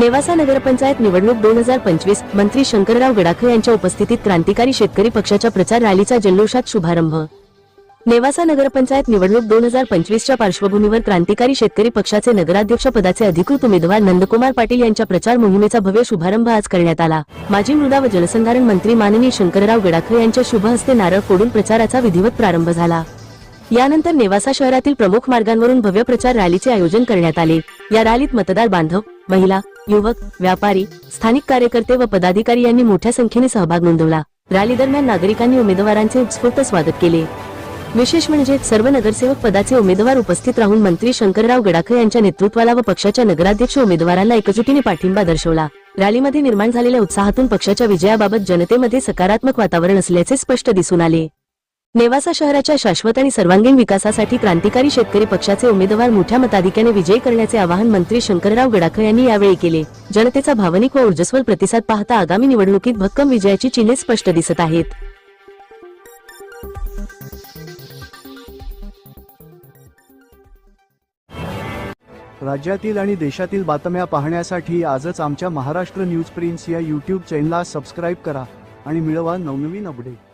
नेवासा नगरपंचायत निवडणूक दोन हजार पंचवीस मंत्री शंकरराव गडाखे यांच्या उपस्थितीत क्रांतिकारी शेतकरी पक्षाच्या प्रचार रॅलीचा जल्लोषात शुभारंभ. नेवासा नगरपंचायत निवडणूक दोन हजार पंचवीसच्या पार्श्वभूमीवर क्रांतिकारी शेतकरी पक्षाचे नगराध्यक्ष पदाचे अधिकृत उमेदवार नंदकुमार पाटील यांच्या प्रचार मोहिमेचा भव्य शुभारंभ आज करण्यात आला. माजी मृदा व जलसंधारण मंत्री माननीय शंकरराव गडाखे यांच्या शुभ हस्ते नारळ फोडून प्रचाराचा विधिवत प्रारंभ झाला. यानंतर नेवासा शहरातील प्रमुख मार्गांवरून भव्य प्रचार रॅलीचे आयोजन करण्यात आले. या रॅलीत मतदार बांधव महिला युवक व्यापारी स्थानिक कार्यकर्ते व पदाधिकारी यांनी मोठ्या संख्येने सहभाग नोंदवला. रॅली दरम्यान नागरिकांनी उमेदवारांचे उत्स्फूर्त स्वागत केले. विशेष म्हणजे सर्व नगरसेवक पदाचे उमेदवार उपस्थित राहून मंत्री शंकरराव गडाखे यांच्या नेतृत्वाला व पक्षाच्या नगराध्यक्ष उमेदवारांना एकजुटीने पाठिंबा दर्शवला. रॅलीमध्ये निर्माण झालेल्या उत्साहातून पक्षाच्या विजयाबाबत जनतेमध्ये सकारात्मक वातावरण असल्याचे स्पष्ट दिसून आले. नेवासा शहराच्या शाश्वत आणि सर्वांगीण विकासासाठी क्रांतिकारी शेतकरी पक्षाचे उमेदवार मोठ्या मताधिक्याने विजयी करण्याचे आवाहन मंत्री शंकरराव गडाखर यांनी यावेळी केले. जनतेचा भावनिक व ऊर्जस्वल प्रतिसाद पाहता आगामी निवडणुकीत भक्कम विजयाची चिन्हे स्पष्ट दिसत आहेत. राज्यातील आणि देशातील बातम्या पाहण्यासाठी आजच आमच्या महाराष्ट्र न्यूज प्रिन्स या यूट्यूब चॅनलला सबस्क्राईब करा आणि मिळवा नवनवीन अपडेट